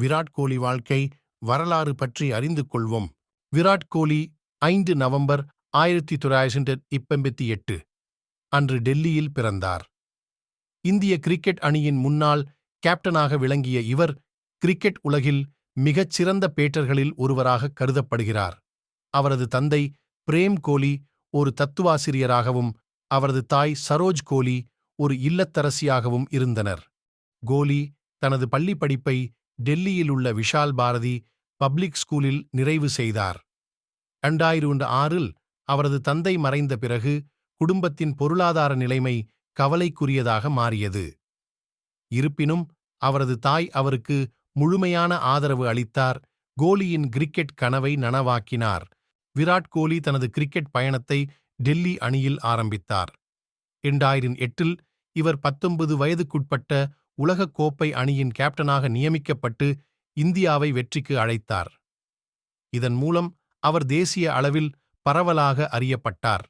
விராட் கோலி வாழ்க்கை வரலாறு பற்றி அறிந்து கொள்வோம் விராட் கோலி ஐந்து நவம்பர் ஆயிரத்தி தொள்ளாயிரத்தி இப்பெண்பத்தி எட்டு அன்று டெல்லியில் பிறந்தார். இந்திய கிரிக்கெட் அணியின் முன்னாள் கேப்டனாக விளங்கிய இவர் கிரிக்கெட் உலகில் மிகச் சிறந்த பேட்டர்களில் ஒருவராக கருதப்படுகிறார். அவரது தந்தை பிரேம் கோலி ஒரு தத்துவாசிரியராகவும் அவரது தாய் சரோஜ் கோலி ஒரு இல்லத்தரசியாகவும் இருந்தனர். கோலி தனது பள்ளிப் படிப்பை டெல்லியில் உள்ள விஷால் பாரதி பப்ளிக் ஸ்கூலில் நிறைவு செய்தார். இரண்டாயிரண்டு ஆறில் அவரது தந்தை மறைந்த பிறகு குடும்பத்தின் பொருளாதார நிலைமை கவலைக்குரியதாக மாறியது. இருப்பினும் அவரது தாய் அவருக்கு முழுமையான ஆதரவு அளித்தார். கோலியின் கிரிக்கெட் கனவை நனவாக்கினார். விராட் கோலி தனது கிரிக்கெட் பயணத்தை டெல்லி அணியில் ஆரம்பித்தார். இரண்டாயிரம் எட்டில் இவர் பத்தொன்பது வயதுக்குட்பட்ட உலகக் கோப்பை அணியின் கேப்டனாக நியமிக்கப்பட்டு இந்தியாவை வெற்றிக்கு அழைத்தார். இதன் மூலம் அவர் தேசிய அளவில் பரவலாக அறியப்பட்டார்.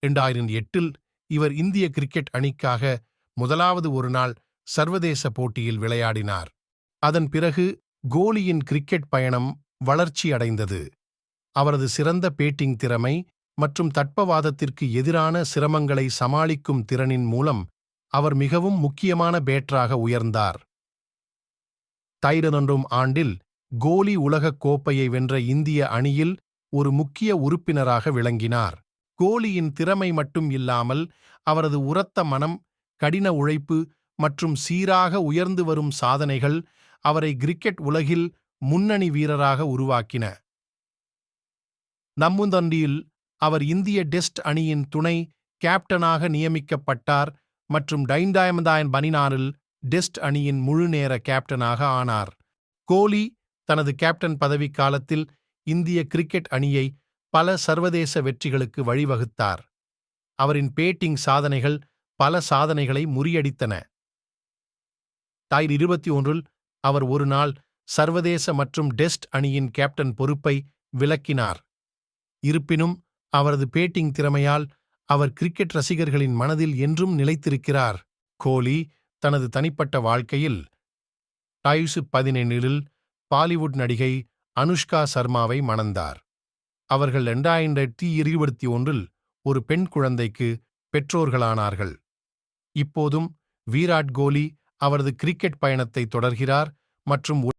இரண்டாயிரம் எட்டில் இவர் இந்திய கிரிக்கெட் அணிக்காக முதலாவது ஒருநாள் சர்வதேச போட்டியில் விளையாடினார். அதன் பிறகு கோலியின் கிரிக்கெட் பயணம் வளர்ச்சியடைந்தது. அவரது சிறந்த பேட்டிங் திறமை மற்றும் தட்பவாதத்திற்கு எதிரான சிரமங்களை சமாளிக்கும் திறனின் மூலம் அவர் மிகவும் முக்கியமான பேட்டராக உயர்ந்தார். தைரதொன்றும் ஆண்டில் கோலி உலகக் கோப்பையை வென்ற இந்திய அணியில் ஒரு முக்கிய உறுப்பினராக விளங்கினார். கோலியின் திறமை மட்டும் இல்லாமல் அவரது உரத்த மனம் கடின உழைப்பு மற்றும் சீராக உயர்ந்து வரும் சாதனைகள் அவரை கிரிக்கெட் உலகில் முன்னணி வீரராக உருவாக்கின. நம்முந்தண்டியில் அவர் இந்திய டெஸ்ட் அணியின் துணை கேப்டனாக நியமிக்கப்பட்டார். மற்றும் டைண்டாயமதாயன் பனினானில் டெஸ்ட் அணியின் முழுநேர கேப்டனாக ஆனார். கோலி தனது கேப்டன் பதவிக் காலத்தில் இந்திய கிரிக்கெட் அணியை பல சர்வதேச வெற்றிகளுக்கு வழிவகுத்தார். அவரின் பேட்டிங் சாதனைகள் பல சாதனைகளை முறியடித்தன. தாயிர் இருபத்தி ஒன்றில் அவர் ஒரு நாள் சர்வதேச மற்றும் டெஸ்ட் அணியின் கேப்டன் பொறுப்பை விலக்கினார் இருப்பினும் அவரது பேட்டிங் திறமையால் அவர் கிரிக்கெட் ரசிகர்களின் மனதில் என்றும் நிலைத்திருக்கிறார். கோலி தனது தனிப்பட்ட வாழ்க்கையில் டாயுசு பதினேழில் பாலிவுட் நடிகை அனுஷ்கா சர்மாவை மணந்தார். அவர்கள் இரண்டாயிரத்தி இருபத்தி ஒன்றில் ஒரு பெண் குழந்தைக்கு பெற்றோர்களானார்கள். இப்போதும் விராட் கோலி அவரது கிரிக்கெட் பயணத்தை தொடர்கிறார் மற்றும்